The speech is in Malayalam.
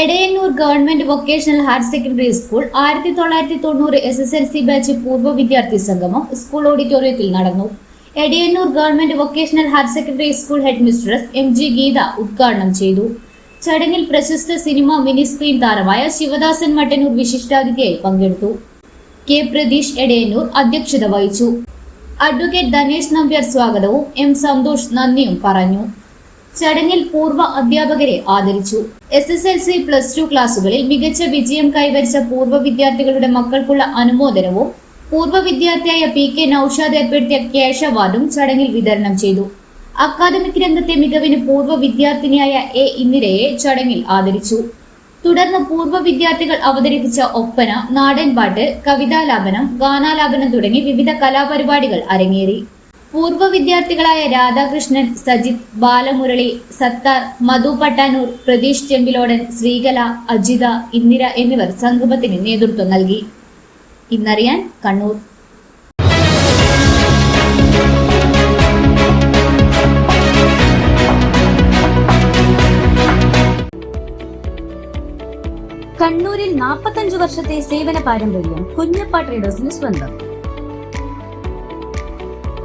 Edayannur government vocational higher secondary school ആയിരത്തി തൊള്ളായിരത്തി തൊണ്ണൂറ് S S L C batch പൂർവ വിദ്യാർത്ഥി സംഗമം സ്കൂൾ ഓഡിറ്റോറിയത്തിൽ നടന്നു. Edayannur government vocational higher secondary school head mistress M G Geetha ഉദ്ഘാടനം ചെയ്തു. ചടങ്ങിൽ പ്രശസ്ത സിനിമ മിനി സ്ക്രീൻ താരമായ ശിവദാസൻ മട്ടന്നൂർ വിശിഷ്ടാതിഥിയായി പങ്കെടുത്തു. കെ പ്രതീഷ് എടയന്നൂർ അധ്യക്ഷത വഹിച്ചു. അഡ്വക്കേറ്റ് ധനേഷ് നമ്പ്യാർ സ്വാഗതവും എം സന്തോഷ് നന്ദിയും പറഞ്ഞു. ചടങ്ങിൽ പൂർവ അധ്യാപകരെ ആദരിച്ചു. S S L C plus two ക്ലാസുകളിൽ മികച്ച വിജയം കൈവരിച്ച പൂർവ വിദ്യാർത്ഥികളുടെ മക്കൾക്കുള്ള അനുമോദനവും പൂർവ വിദ്യാർത്ഥിയായ പി കെ നൌഷാദ് ഏർപ്പെടുത്തിയ ക്യാഷ് അവാർഡും ചടങ്ങിൽ വിതരണം ചെയ്തു. അക്കാദമിക് രംഗത്തെ മികവിന് പൂർവ വിദ്യാർത്ഥിനിയായ എ ഇന്ദിരയെ ചടങ്ങിൽ ആദരിച്ചു. തുടർന്ന് പൂർവ വിദ്യാർത്ഥികൾ അവതരിപ്പിച്ച ഒപ്പന നാടൻപാട്ട് കവിതാലാപനം ഗാനാലാപനം തുടങ്ങി വിവിധ കലാപരിപാടികൾ അരങ്ങേറി. പൂർവ വിദ്യാർത്ഥികളായ രാധാകൃഷ്ണൻ സജിത് ബാലമുരളി സത്താർ മധു പട്ടാനൂർ പ്രതീഷ് ചെമ്പിലോടൻ ശ്രീകല അജിത ഇന്ദിര എന്നിവർ സംഗമത്തിന് നേതൃത്വം നൽകി. ഇന്നറിയാൻ കണ്ണൂർ. കണ്ണൂരിൽ 45 വർഷത്തെ സേവന പാരമ്പര്യം കുഞ്ഞപ്പ ട്രേഡേഴ്സിന് സ്വന്തം.